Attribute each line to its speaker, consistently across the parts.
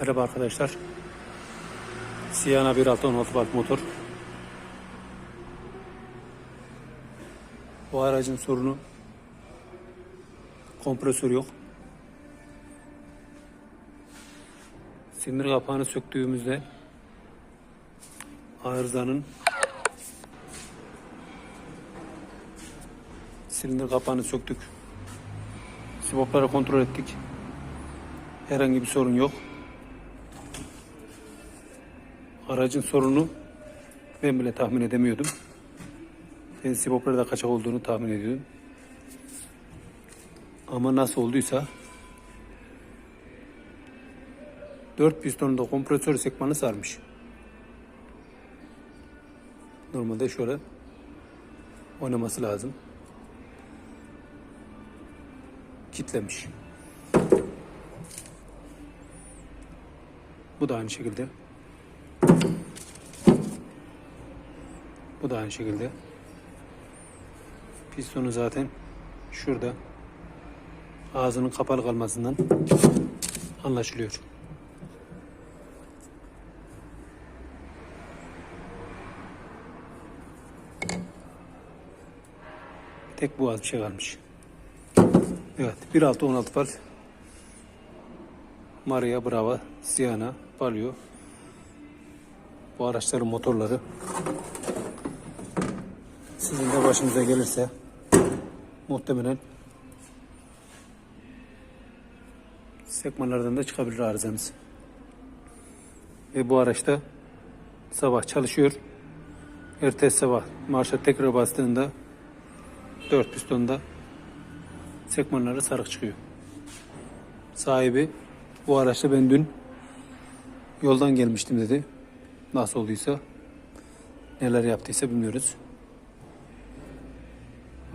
Speaker 1: Merhaba arkadaşlar. Siyana 1.6 volt motor. Bu aracın sorunu kompresör yok. Sinir kapağını söktüğümüzde arızanın silindir kapağını söktük. Sibopları kontrol ettik. Herhangi bir sorun yok. Aracın sorunu ben bile tahmin edemiyordum. Ben siboplarda kaçak olduğunu tahmin ediyordum. Ama nasıl olduysa 4 pistonda kompresör sekmanı sarmış. Normalde şöyle oynaması lazım. Kitlemiş. Bu da aynı şekilde. Bu da aynı şekilde. Pistonu zaten şurada. Ağzının kapalı kalmasından anlaşılıyor. Tek bu az bir şey kalmış. Evet 1.6-16 var. Maria Brava, Sienna, Palio. Bu araçların motorları. Sizin de başınıza gelirse muhtemelen sekmanlardan da çıkabilir arızanız. Ve bu araçta sabah çalışıyor. Ertesi sabah marşa tekrar bastığında dört pistonda sekmanları sarık çıkıyor. Sahibi bu araçta ben dün yoldan gelmiştim dedi. Nasıl olduysa neler yaptıysa bilmiyoruz.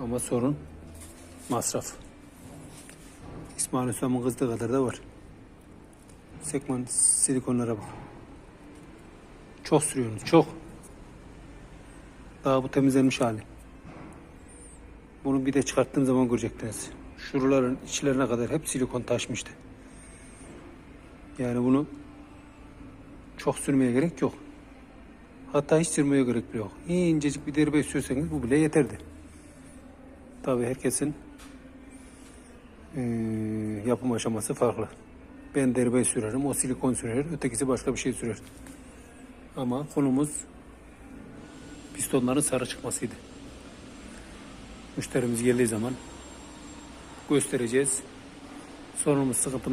Speaker 1: Ama sorun masraf. İsmail Hüsam'ın kızdığı kadar da var. Sekman silikonlara bak. Çok sürüyorsunuz, çok. Daha bu temizlenmiş hali. Bunu bir de çıkarttığım zaman görecektiniz. Şuraların içlerine kadar hep silikon taşmıştı. Yani bunu çok sürmeye gerek yok. Hatta hiç sürmeye gerek bile yok. İncecik bir deri sürseniz bu bile yeterdi. Tabii herkesin eee, yapım aşaması farklı. Ben deri sürerim, o silikon sürer, ötekisi başka bir şey sürer. Ama konumuz pistonların sarı çıkmasıydı. Müşterimiz geldiği zaman göstereceğiz. Sorunumuz, sıkıntımız